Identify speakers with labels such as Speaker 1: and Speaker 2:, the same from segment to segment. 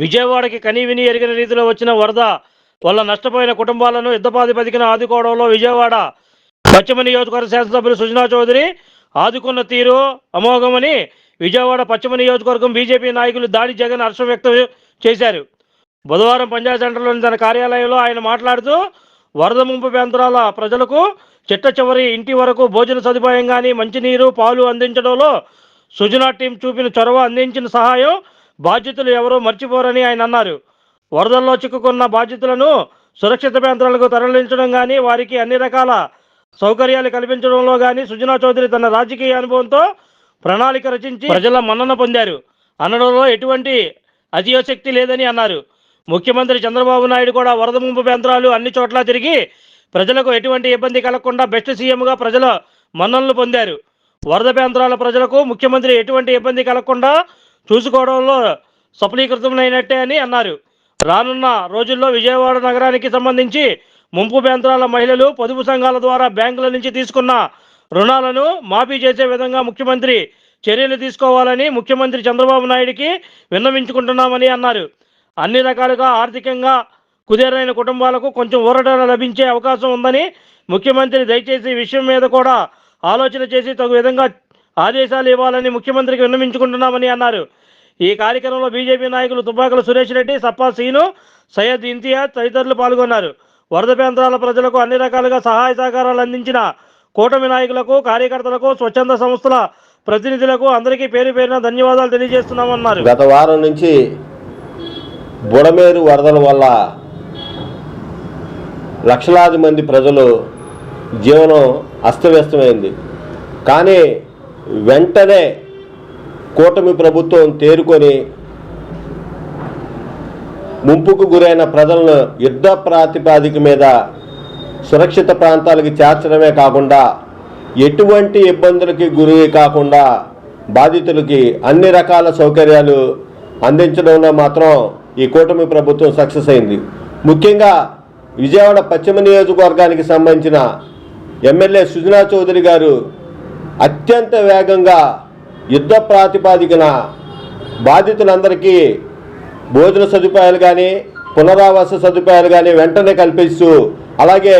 Speaker 1: విజయవాడకి కనీవిని ఎరిగిన రీతిలో వచ్చిన వరద వల్ల నష్టపోయిన కుటుంబాలను యుద్ధపాధిపతికిన ఆదుకోవడంలో విజయవాడ పశ్చిమ నియోజకవర్గ శాసనసభ్యులు సుజనా చౌదరి ఆదుకున్న తీరు అమోఘమని విజయవాడ పశ్చిమ నియోజకవర్గం బీజేపీ నాయకులు దాడి జగన్ హర్షం వ్యక్తం చేశారు. బుధవారం పంజాబ్ సెంటర్లోని తన కార్యాలయంలో ఆయన మాట్లాడుతూ వరద ముంపు ప్రాంతాల ప్రజలకు చిట్ట చివరి ఇంటి వరకు భోజన సదుపాయం కానీ మంచినీరు పాలు అందించడంలో సుజనా టీం చూపిన చొరవ అందించిన సహాయం బాధ్యతలు ఎవరూ మర్చిపోరని ఆయన అన్నారు. వరదల్లో చిక్కుకున్న బాధ్యతలను సురక్షిత ప్రాంతాలకు తరలించడం కానీ వారికి అన్ని రకాల సౌకర్యాలు కల్పించడంలో కానీ సుజనా చౌదరి తన రాజకీయ అనుభవంతో ప్రణాళిక రచించి ప్రజల మన్నన పొందారు. అనడంలో ఎటువంటి అతియోశక్తి లేదని అన్నారు. ముఖ్యమంత్రి చంద్రబాబు నాయుడు కూడా వరద ముంపు ప్రాంతాలు అన్ని చోట్ల తిరిగి ప్రజలకు ఎటువంటి ఇబ్బంది కలగకుండా బెస్ట్ సీఎంగా ప్రజల మన్ననలు పొందారు. వరద ప్రాంతాల ప్రజలకు ముఖ్యమంత్రి ఎటువంటి ఇబ్బంది కలగకుండా చూసుకోవడంలో సఫలీకృతమైనట్టే అని అన్నారు. రానున్న రోజుల్లో విజయవాడ నగరానికి సంబంధించి ముంపు ప్రాంతాల మహిళలు పొదుపు సంఘాల ద్వారా బ్యాంకుల నుంచి తీసుకున్న రుణాలను మాఫీ చేసే విధంగా ముఖ్యమంత్రి చర్యలు తీసుకోవాలని ముఖ్యమంత్రి చంద్రబాబు నాయుడికి విన్నవించుకుంటున్నామని అన్నారు. అన్ని రకాలుగా ఆర్థికంగా కుదేరైన కుటుంబాలకు కొంచెం ఊరట లభించే అవకాశం ఉందని ముఖ్యమంత్రి దయచేసి విషయం మీద కూడా ఆలోచన చేసి తగు విధంగా ఆదేశాలు ఇవ్వాలని ముఖ్యమంత్రికి విన్నవించుకుంటున్నామని అన్నారు. ఈ కార్యక్రమంలో బీజేపీ నాయకులు తుపాకుల సురేష్ రెడ్డి సప్పా సీను సయ్యద్ ఇంతియాజ్ తదితరులు పాల్గొన్నారు. వరద ప్రాంతాల ప్రజలకు అన్ని రకాలుగా సహాయ సహకారాలు అందించిన కూటమి నాయకులకు కార్యకర్తలకు స్వచ్ఛంద సంస్థల ప్రతినిధులకు అందరికీ పేరు పేరున ధన్యవాదాలు తెలియజేస్తున్నామన్నారు.
Speaker 2: గత వారం నుంచి బుడమేరు వరదల వల్ల లక్షలాది మంది ప్రజలు జీవనం అస్తవ్యస్తమైంది. కానీ వెంటనే కూటమి ప్రభుత్వం తేరుకొని ముంపుకు గురైన ప్రజలను యుద్ధ ప్రాతిపాదిక మీద సురక్షిత ప్రాంతాలకు చేర్చడమే కాకుండా ఎటువంటి ఇబ్బందులకి గురి కాకుండా బాధితులకి అన్ని రకాల సౌకర్యాలు అందించడంలో మాత్రం ఈ కూటమి ప్రభుత్వం సక్సెస్ అయింది. ముఖ్యంగా విజయవాడ పశ్చిమ నియోజకవర్గానికి సంబంధించిన ఎమ్మెల్యే సుజనా చౌదరి గారు అత్యంత వేగంగా యుద్ధ ప్రాతిపాదికన బాధితులందరికీ భోజన సదుపాయాలు కానీ పునరావాస సదుపాయాలు కానీ వెంటనే కల్పిస్తూ అలాగే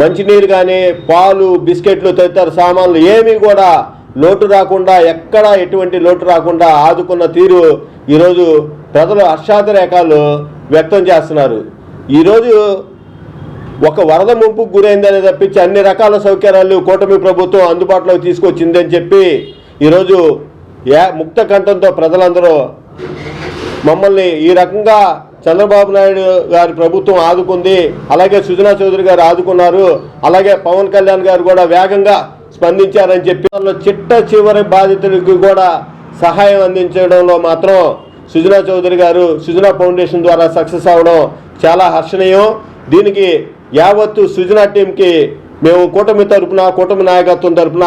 Speaker 2: మంచినీరు కానీ పాలు బిస్కెట్లు తదితర సామాన్లు ఏమీ కూడా లోటు రాకుండా ఎక్కడా ఎటువంటి లోటు రాకుండా ఆదుకున్న తీరు ఈరోజు ప్రజలు హర్షాతిరేకాలు వ్యక్తం చేస్తున్నారు. ఈరోజు ఒక వరద ముంపు గురైందని తప్పించి అన్ని రకాల సౌకర్యాలు కూటమి ప్రభుత్వం అందుబాటులోకి తీసుకొచ్చిందని చెప్పి ఈరోజు యా ముక్త కంఠంతో ప్రజలందరూ మమ్మల్ని ఈ రకంగా చంద్రబాబు నాయుడు గారి ప్రభుత్వం ఆదుకుంది అలాగే సుజనా చౌదరి గారు ఆదుకున్నారు అలాగే పవన్ కళ్యాణ్ గారు కూడా వేగంగా స్పందించారని చెప్పి వాళ్ళు చిట్ట చివరి బాధితులకు కూడా సహాయం అందించడంలో మాత్రం సుజనా చౌదరి గారు సుజనా ఫౌండేషన్ ద్వారా సక్సెస్ అవడం చాలా హర్షణీయం. దీనికి యావత్తు సృజన టీంకి మేము కూటమి తరపున కూటమి నాయకత్వం తరపున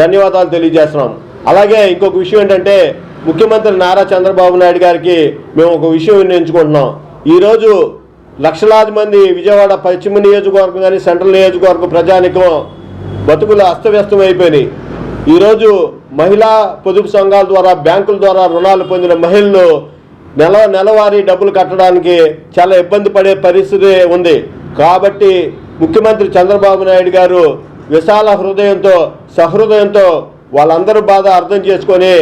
Speaker 2: ధన్యవాదాలు తెలియజేస్తున్నాం. అలాగే ఇంకొక విషయం ఏంటంటే ముఖ్యమంత్రి నారా చంద్రబాబు నాయుడు గారికి మేము ఒక విషయం వినియోగించుకుంటున్నాం ఈరోజు లక్షలాది మంది విజయవాడ పశ్చిమ నియోజకవర్గం కానీ సెంట్రల్ నియోజకవర్గం ప్రజానికం బతుకులు అస్తవ్యస్తం అయిపోయినాయి ఈరోజు మహిళా పొదుపు సంఘాల ద్వారా బ్యాంకుల ద్వారా రుణాలు పొందిన మహిళలు నెల నెలవారీ డబ్బులు కట్టడానికి చాలా ఇబ్బంది పడే పరిస్థితి ఉంది. కాబట్టి ముఖ్యమంత్రి చంద్రబాబు నాయుడు గారు విశాల హృదయంతో సహృదయంతో వాళ్ళందరూ బాధ అర్థం చేసుకొని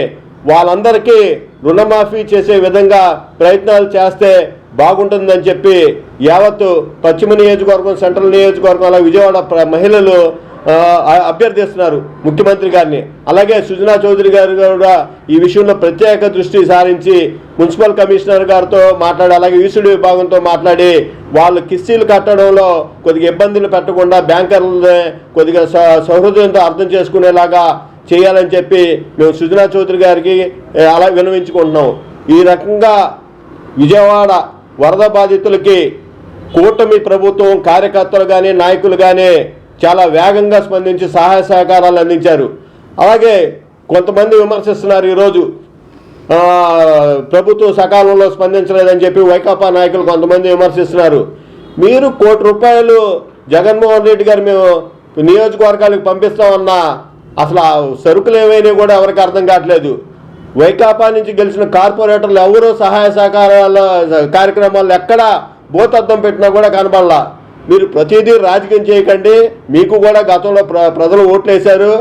Speaker 2: వాళ్ళందరికీ రుణమాఫీ చేసే విధంగా ప్రయత్నాలు చేస్తే బాగుంటుందని చెప్పి యావత్తు పశ్చిమ నియోజకవర్గం సెంట్రల్ నియోజకవర్గం అలా విజయవాడ ప్ర- మహిళలు అభ్యర్థిస్తున్నారు ముఖ్యమంత్రి గారిని. అలాగే సుజనా చౌదరి గారు కూడా ఈ విషయంలో ప్రత్యేక దృష్టి సారించి మున్సిపల్ కమిషనర్ గారితో మాట్లాడి అలాగే ఈసుడి విభాగంతో మాట్లాడి వాళ్ళు కిస్తీలు కట్టడంలో కొద్దిగా ఇబ్బందులు పెట్టకుండా బ్యాంకర్లని కొద్దిగా స- సహృదయంతో అర్థం చేసుకునేలాగా చేయాలని చెప్పి మేము సుజనా చౌదరి గారికి అలా వినవించుకుంటున్నాం ఈ రకంగా విజయవాడ వరద బాధితులకి కూటమి ప్రభుత్వం కార్యకర్తలు కానీ నాయకులు కానీ చాలా వేగంగా స్పందించి సహాయ సహకారాలు అందించారు. అలాగే కొంతమంది విమర్శిస్తున్నారు ఈరోజు. ప్రభుత్వం సకాలంలో స్పందించలేదని చెప్పి వైకాపా నాయకులు కొంతమంది విమర్శిస్తున్నారు. మీరు కోటి రూపాయలు జగన్మోహన్ రెడ్డి గారు మేము నియోజకవర్గాలకు పంపిస్తామన్నా అసలు ఆ సరుకులు ఏమైనా కూడా ఎవరికి అర్థం కావట్లేదు. వైకాపా నుంచి గెలిచిన కార్పొరేటర్లు ఎవరు సహాయ సహకారాల కార్యక్రమాలు ఎక్కడ భూతద్దం పెట్టినా కూడా కనబడలా. మీరు ప్రతిదీ రాజకీయం చేయకండి. మీకు కూడా గతంలో ప్ర ప్రజలు ఓట్లేశారు.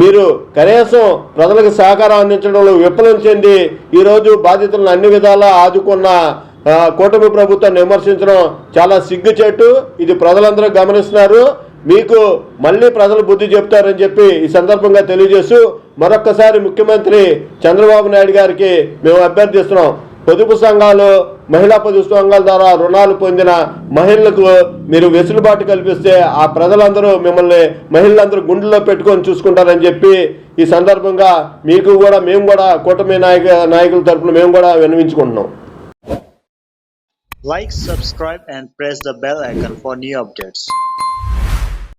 Speaker 2: మీరు కనీసం ప్రజలకు సహకారం అందించడంలో విఫలం చెంది ఈరోజు బాధితులను అన్ని విధాలా ఆదుకున్న కూటమి ప్రభుత్వాన్ని విమర్శించడం చాలా సిగ్గుచేటు. ఇది ప్రజలందరూ గమనిస్తున్నారు. మీకు మళ్ళీ ప్రజలు బుద్ధి చెప్తారని చెప్పి ఈ సందర్భంగా తెలియజేస్తూ మరొక్కసారి ముఖ్యమంత్రి చంద్రబాబు నాయుడు గారికి మేము అభ్యర్థిస్తున్నాం. పొదుపు సంఘాలు మహిళా పొదుపు సంఘాల ద్వారా రుణాలు పొందిన మహిళలకు మీరు వెసులుబాటు కల్పిస్తే ఆ ప్రజలందరూ మిమ్మల్ని మహిళలందరూ గుండెల్లో పెట్టుకొని చూసుకుంటారని చెప్పి ఈ సందర్భంగా మీకు కూడా మేము కూడా కూటమి నాయక నాయకుల తరపున మేము కూడా విన్నవించుకుంటున్నాం.
Speaker 3: Like subscribe and press the bell icon for new updates